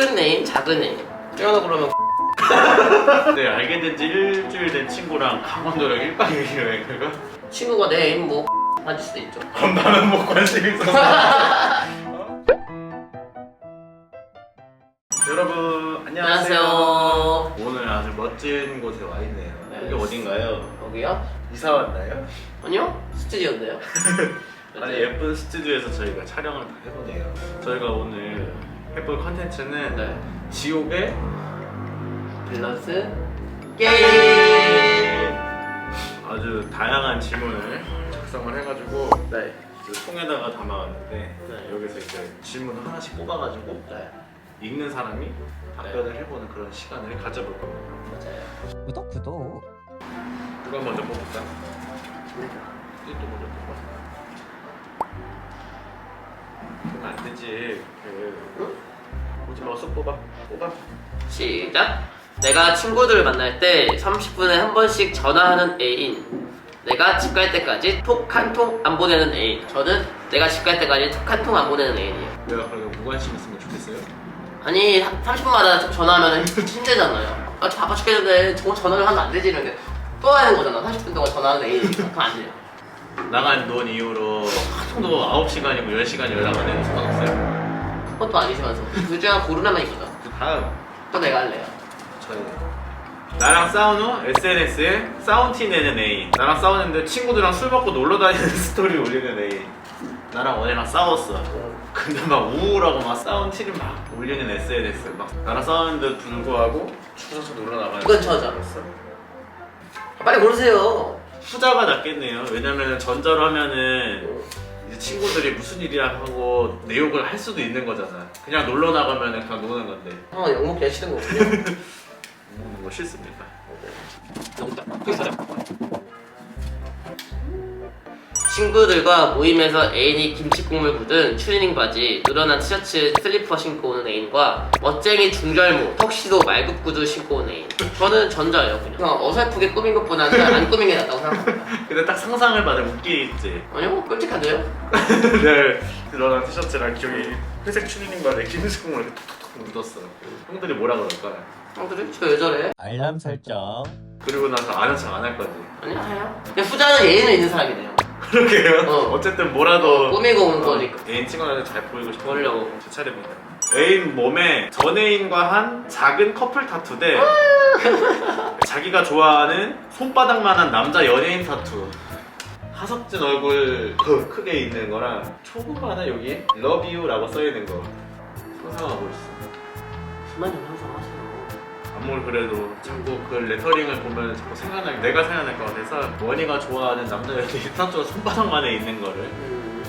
큰 애인, 작은 애인. 쩌나 그러면 네 알게 된 지 일주일 된 친구랑 강원도랑 1박 2일 여행을 친구가 내 애인 뭐 맞을 수도 있죠. 그럼 나는 뭐 관심 있어서 여러분 안녕하세요. 안녕하세요. 오늘 아주 멋진 곳에 와 있네요 네. 여기 어딘가요? 여기요? 이사 왔나요? 아니요? 스튜디오인데요. 아니 예쁜 스튜디오에서 저희가 촬영을 다 해보네요 저희가 오늘 해볼 컨텐츠는 네. 지옥의 밸런스 게임. 아주 다양한 질문을 작성을 해가지고 네. 이제 통에다가 담아왔는데 네. 여기서 이제 질문 하나씩 뽑아가지고 네. 읽는 사람이 답변을 해보는 그런 시간을 가져볼 겁니다. 맞아요. 구독 구독 누가 먼저 뽑을까? 이또 먼저 뽑아. 안 되지. 그 오지 마쏙 뽑아. 뽑아. 시작. 내가 친구들을 만날 때 30분에 한 번씩 전화하는 애인. 내가 집 갈 때까지 톡 한 통 안 보내는 애인. 저는 내가 집 갈 때까지 톡 한 통 안 보내는 애인이에요. 내가 그래도 무관심 있으면 좋겠어요. 아니 30분마다 전화하면 힘들잖아요. 아, 저 바빠 죽겠는데 저거 전화를 하면 안 되지 이런데 또 하는 거잖아. 30분 동안 전화하는 애인이니까 그럼 안 돼요. 나간 돈 이후로 하루도 9시간이고 10시간 연락 안 되는 상관없어요. 그것도 아니시면서 둘 중에 하나 고르라면 이거죠. 그 다음 또 내가 할래요. 저희 나랑 싸운 후 SNS에 싸운 티 내는 애인 나랑 싸우는데 친구들이랑 술 먹고 놀러 다니는 스토리 올리는 애인 나랑 원이랑 싸웠어 근데 막 우울하고 막 싸운 티를 막 올리는 SNS 막 나랑 싸우는데 불구하고 추워서 놀러 나가는 그건 저죠. 아, 빨리 고르세요. 후자가 낫겠네요. 왜냐면 전자로 하면은 이제 친구들이 무슨 일이야 하고 내 욕을 할 수도 있는 거잖아. 그냥 놀러 나가면 그냥 노는 건데. 형 욕먹기 하시는 거군요. 음, 뭐 싫습니다 친구들과 모임에서 애인이 김치 국물 묻은 추리닝 바지, 늘어난 티셔츠, 슬리퍼 신고 오는 애인과 멋쟁이 중절모, 턱시도 말굽 구두 신고 오는 애인. 저는 전자예요, 그냥. 그냥 어설프게 꾸민 것보다는 안 꾸민 게 낫다고 생각합니다. 근데 딱 상상을 받으면 웃기겠지 아니요, 끔찍한데요? 네, 드러난 티셔츠랑 저기 회색 추리닝 바지에 김치 국물 이렇게 톡톡톡 묻었어. 형들이 뭐라 그럴까? 형들이 저 여자래. 알람 설정 그리고 나서 아는 척 안 할 거지. 아니야, 해요. 근데 후자는 예의는 있는 사람이네요. 그러게요. 어. 어. 쨌든 뭐라도 꾸미고 온 거니까. 애인 친구한테 잘 보이고 싶어. 보려고. 제 차례입니다. 애인 몸에 전 애인과 한 작은 커플 타투 대 자기가 좋아하는 손바닥만한 남자 연예인 타투. 하석진 얼굴 더 크게 있는 거랑 조그마한 여기 Love You라고 써 있는 거 상상하고 있어. 좀 항상 하세요. 아무리 그래도 자꾸 그 레터링을 보면 자꾸 생각나 내가 생각날 것 같아서 원희가 좋아하는 남자 연예인 타투가 손바닥만에 있는 거를 음.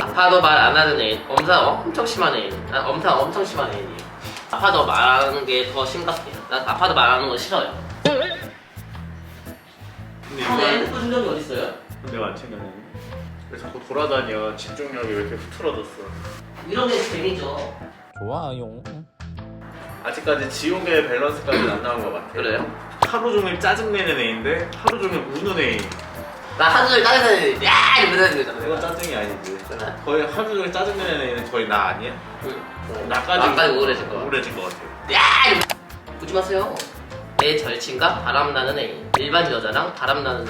아파도 말 안 하는 애인, 엄사 엄청 심한 애인. 난 엄사 엄청 심한 애인이에요. 아파도 말하는 게 더 심각해요. 난 아파도 말하는 거 싫어요. 근데 근데 이건 핸드폰 충전기 어디 있어요? 내가 안 챙겼네 왜 자꾸 돌아다녀 집중력이 왜 이렇게 흐트러졌어 이런 게 재미죠. 좋아요 아직까지 지옥의 밸런스까지는 안 나온 것 같아 그래요? 하루 종일 짜증내는 애인데 하루 종일 우는 애인 나 하루 종일 짜증나는 야 이러는 이건 거잖아. 짜증이 아니지 그래. 거의 하루 종일 짜증내는 애인은 거의 나 아니야? 나까지 나까지 우울해질 거. 우울해질 것 같아 야 이러- 보지 마세요. 내 절친과 바람나는 애인. 일반 여자랑 바람나는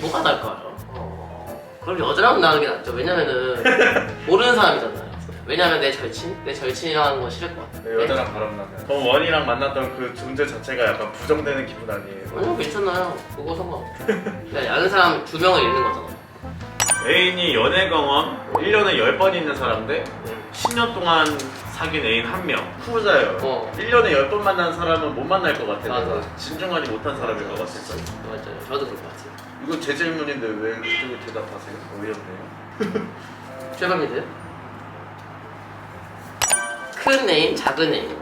뭐가 나을까요? 어, 그럼 여자랑 나는 게 낫죠. 왜냐면은 모르는 사람이잖아요. 왜냐면 내 절친, 내 절친이랑 하는 건 싫을 것 같아. 내 여자랑 바람나면 그럼 원이랑 만났던 그 존재 자체가 약간 부정되는 기분 아니에요? 아니요 괜찮아요. 그거 상관없어. 그냥 아는 사람 두 명을 잃는 거잖아. 애인이 연애 경험 1년에 10번 있는 사람 대 10년 동안 사귄 애인 한 명. 후자예요. 어. 1년에 10번 만난 사람은 못 만날 것 같아. 맞아. 내가. 진중하지 못한 사람일 것 같았어. 맞아요. 저도 그럴 것 같아요. 이거 제 질문인데 왜 그쪽에 대답하세요? 어이없네요. 최범이세요? 큰 애인, 작은 애인.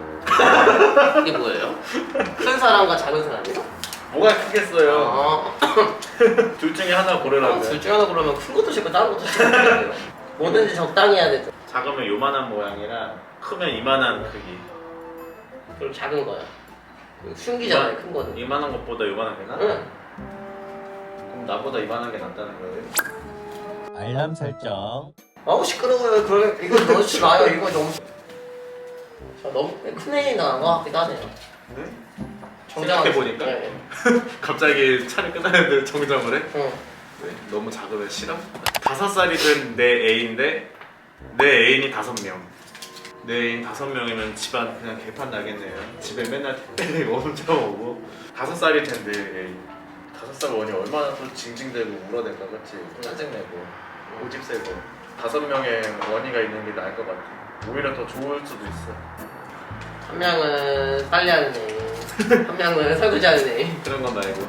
이게 뭐예요? 큰 사람과 작은 사람이요? 뭐가 크겠어요? 어. 둘 중에 하나 고르라고요. 둘 중에 하나 그러면 큰 것도 싫고 작은 것도 싫고 뭐든지 적당히 해야 되죠. 작으면 요만한 모양이랑 크면 이만한 크기. 그럼 작은 거야. 숨기잖아요, 큰 거는. 이만한 것보다 요만한 게 나? 응. 그럼 나보다 이만한 게 낫다는 거예요? 알람 설정 아우 시끄러워요. 그러면 이거 넣지 마요. 이거 너무. 아, 너무 큰 애인 나간 것 같기도 하네요. 네? 정장을- 생각해보니까? 네. 갑자기 차를 끊었는데 정정을 해? 응. 네, 너무 작으면 싫어? 다섯 살이 된 내 애인데 내 애인이 다섯 명. 내 애인 다섯 명이면 집안 그냥 개판 나겠네요. 집에 맨날 택배 엄청 오고 다섯 살이 된 내 애인. 다섯 살 원이 얼마나 또 징징대고 울어댈까 그치? 짜증내고 고집 세고 다섯 명의 원이가 있는 게 나을 것 같아. 오히려 더 좋을 수도 있어. 한 명은 빨리 하는 애인, 한 명은 설거지 하는 애인. 그런 건 말고.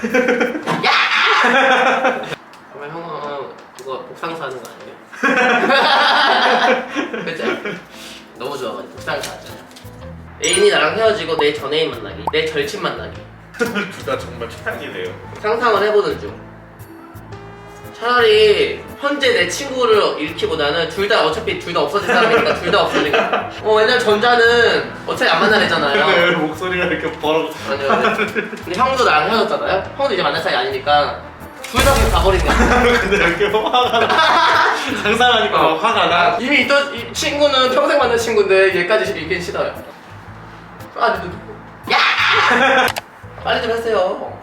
그러면 형은 그거 복상사 하는 거 아니에요? 그죠? 너무 좋아가지고 복상사 하잖아요. 애인이 나랑 헤어지고 내 전 애인 만나기, 내 절친 만나기. 둘 다 정말 최악이네요. 상상을 해보는 중. 차라리 현재 내 친구를 잃기보다는 둘 다 어차피 둘 다 없어질 사람이니까 둘 다 없어지는 거야. 어, 왜냐면 전자는 어차피 안 만나래잖아요. 왜 목소리가 이렇게 벌어? 아니요. 근데 형도 나랑 헤어졌잖아요. 형도 이제 만날 사이 아니니까 둘 다 그냥 가버리는 거야. 근데 이렇게 화가 나. 상상하니까 막 화가 나. 이미 있던 이 친구는 평생 만난 친구인데 얘까지 있긴 싫어요. 아, 근데 야! 빨리 좀 하세요.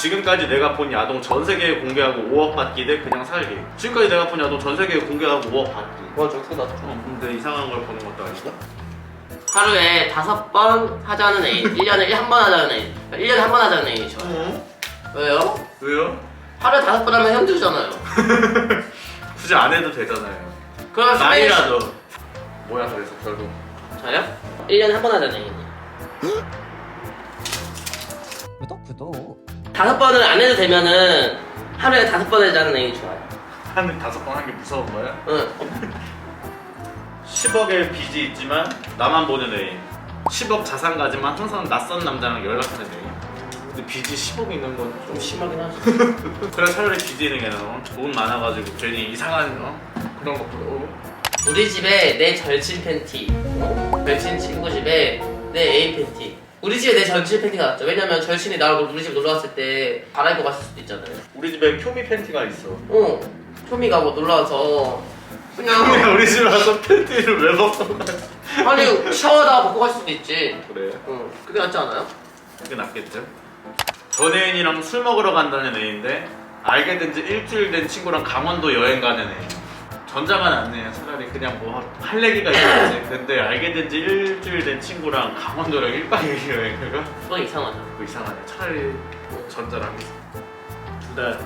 지금까지 내가 본 야동 전 세계에 공개하고 5억 받기 대 그냥 살기. 지금까지 내가 본 야동 전 세계에 공개하고 5억 받기. 맞아, 그거 나도 어, 근데 이상한 걸 보는 것도 아니고. 하루에 다섯 번 하자는 애인, 1년에 한 번 하자는 애인, 1년에 한 번 하자는 애인이 좋아요. 어? 왜요? 왜요? 하루에 다섯 번 하면 힘들잖아요. 굳이 안 해도 되잖아요. 그러면 나이라도. 뭐야 그래서 결국. 저요? 1년에 한 번 하자는 애인이. 구독 구독 다섯 번을 안 해도 되면은 하루에 다섯 번 하자는 애인이 좋아요. 한 다섯 번 한 게 무서운 거야? 응. 10억의 빚이 있지만 나만 보는 애인. 10억 자산 가지만 항상 낯선 남자랑 연락하는 애인. 근데 빚이 10억 있는 건좀좀 심하긴 하지. 그래 차라리 빚이 있는 게 나아. 돈 많아가지고 괜히 이상한 어? 그런 거 보고. 우리 집에 내 절친 팬티, 어? 절친 친구 집에 내 애인 팬티. 우리 집에 내 절친 팬티가 낫죠. 왜냐면 절친이 나랑 우리 집 놀러 왔을 때 갈아입고 갔을 수도 있잖아요. 우리 집에 큐미 팬티가 있어. 어, 초미가 뭐 놀러 와서 그냥 우리 집에 와서 팬티를 왜 벗어? 아니 샤워하다가 벗고 갈 수도 있지. 그래. 응, 그게 낫지 않아요? 그게 낫겠죠. 전 애인이랑 술 먹으러 간다는 애인데 알게 된 지 일주일 된 친구랑 강원도 여행 가는 애인. 전자가 낫네요. 차라리 그냥 뭐 할 얘기가 있겠지. 근데 알게 된 지 일주일 된 친구랑 강원도랑 1박 2일 여행 가? 그건 이상하죠. 그거 이상하네. 차라리 전자랑 둘다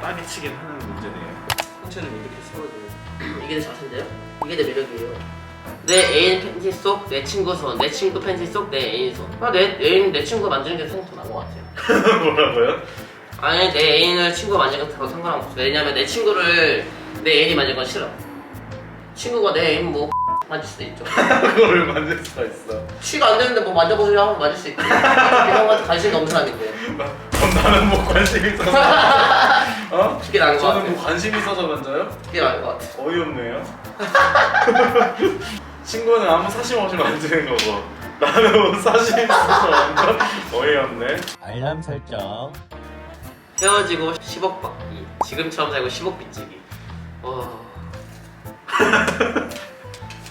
빠기 치긴 하는 문제네요. 홍채는 이렇게 세워줘요. 이게 내 자세인데요? 이게 내 매력이에요. 내 애인 팬티 속 내 친구 손, 내 친구 팬티 속 내 애인 손. 아, 내 애인 내 친구 만지는 게 생각 더 나은 것 같아요. 뭐라고요? 아니 내 애인을 친구가 만지는 건 상관없어. 왜냐면 내 친구를 내 애인이 만지는 건 싫어. 친구가 내 애인 뭐 만질 수도 있죠. 그걸 만질 수가 있어. 취가 안 되는데 뭐 만져보세요 하면 만질 수 있지. 형한테 관심 없는 사람인데. 그럼 나는 뭐 관심 있어서 어? 그게 나은 것 저는 같아. 뭐 관심 있어서 만져요? 그게 나은 것 같아. 어이없네요. 친구는 아무 사심 없이 만지는 거고 나는 뭐 사심 있어서 만져? 어이없네. 알람 설정 헤어지고 10억 받기. 지금처럼 살고 10억 빚지기. 어...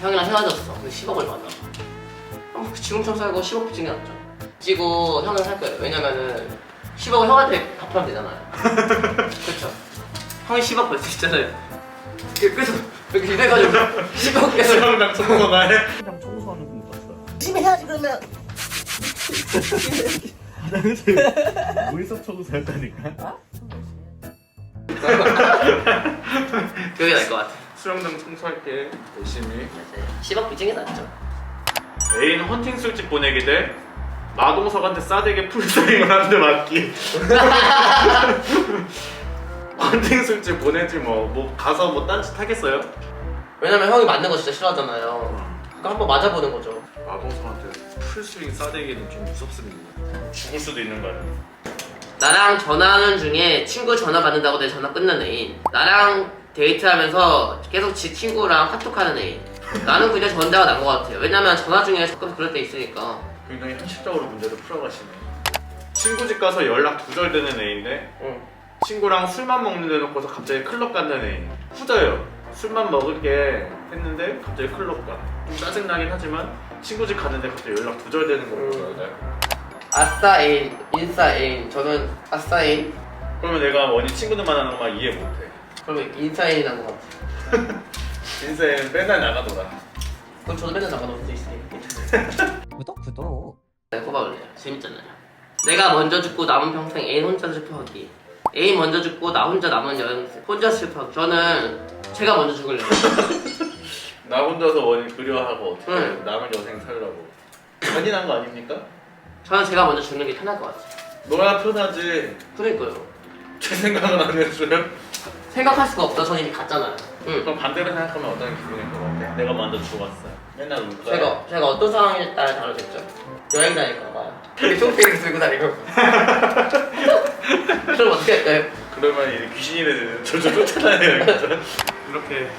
형이랑 헤어졌어. 근데 10억을 받아. 어, 지금처럼 살고 10억 빚지는 게 낫죠. 빚지고 형은 살 거예요. 왜냐면은 10억을 형한테 갚으면 되잖아요. 그렇죠. 형이 10억 벌 수 있잖아요. 계속 이렇게 이래가지고 10억 계속 수영장 청소나 해? 그냥 청소하는 분 봤어. 열심히 해야지 그러면. 물속 청소했다니까? 그게 나을 것 같아. 수영장 청소할게 열심히. 10억 빚지는 게 낫죠. 애인 헌팅 술집 보내기 대 마동석한테 싸대게 풀스윙을 한대 맞기. 헌팅 술집 보내지 뭐. 뭐 가서 뭐 딴짓 하겠어요? 왜냐면 형이 맞는 거 진짜 싫어하잖아요. 그러니까 한번 맞아보는 거죠. 마동석한테 풀스윙 싸대기는 좀 무섭습니다. 죽을 수도 있는 거 아니야? 나랑 전화하는 중에 친구 전화 받는다고 내 전화 끊는 애인. 나랑 데이트하면서 계속 지 친구랑 카톡하는 애인. 나는 그냥 전자가 난 것 같아요. 왜냐면 전화 중에 가끔 그럴 때 있으니까. 굉장히 현실적으로 문제를 풀어가시네. 친구 집 가서 연락 두절되는 애인데 응. 친구랑 술만 먹는 데 놓고서 갑자기 클럽 간다는 애인. 후져요. 술만 먹을게 했는데 갑자기 클럽 가. 좀 짜증나긴 하지만 친구 집 갔는데 갑자기 연락 두절되는 거 음. 보잖아요. 아싸 애인, 인싸 애인. 저는 아싸 애인. 그러면 내가 원희 친구들 만나는 것만 이해 못해. 그러면 인싸 애인이 난것 같아. 인생 맨날 나가더라. 그럼 저도 맨날 나가는 수 있으니까. 구독 구독 네, 뽑아볼래요. 재밌잖아요. 내가 먼저 죽고 남은 평생 애인 혼자 슬퍼하기. 애인 먼저 죽고 나 혼자 남은 여행 혼자 슬퍼하기. 저는 제가 먼저 죽을래요. 나 혼자서 원희 그리워하고 어떻게 응. 남은 여생 살라고. 잔인한 거 아닙니까? 저는 제가 먼저 죽는 게 편할 것 같아요. 너야 편하지. 그러니까요. 제 생각은 안 했어요. 생각할 수가 없다. 전 이미 갔잖아요. 응. 그럼 반대로 생각하면 어떤 기분일 것 같아? 내가 먼저 죽었어. 맨날 울 거야. 제가 제가 어떤 상황에 따라 다르겠죠. 여행 다닐까 봐요. 우리 쇼핑을 들고 다니고. 그럼 어떻게 할까요? 그러면 이제 귀신이 저저 쫓아다녀야겠죠. 이렇게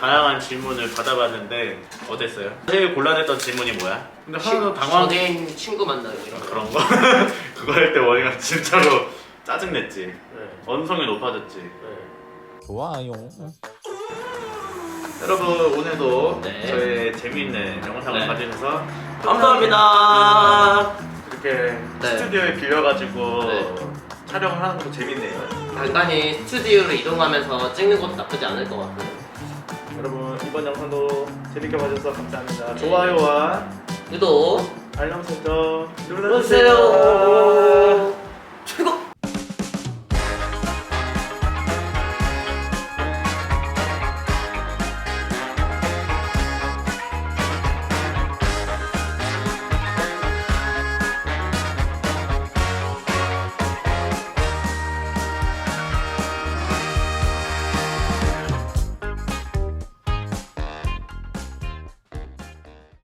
다양한 질문을 받아봤는데 어땠어요? 제일 곤란했던 질문이 뭐야? 근데 하나도 당황 연예인 친구 만나요 이런 거. 그런 거? 그거 할 때 원희가 진짜로 짜증 냈지. 네. 언성이 높아졌지. 네. 좋아요 여러분 오늘도 네. 저의 재미있는 영상을 네. 봐주셔서 감사합니다. 이렇게 네. 스튜디오에 빌려가지고 네. 촬영을 하는 것도 재밌네요. 간간히 스튜디오로 이동하면서 찍는 것도 나쁘지 않을 것 같고요. 여러분 이번 영상도 재밌게 봐주셔서 감사합니다. 네. 좋아요와 구독 알람 설정 눌러주세요.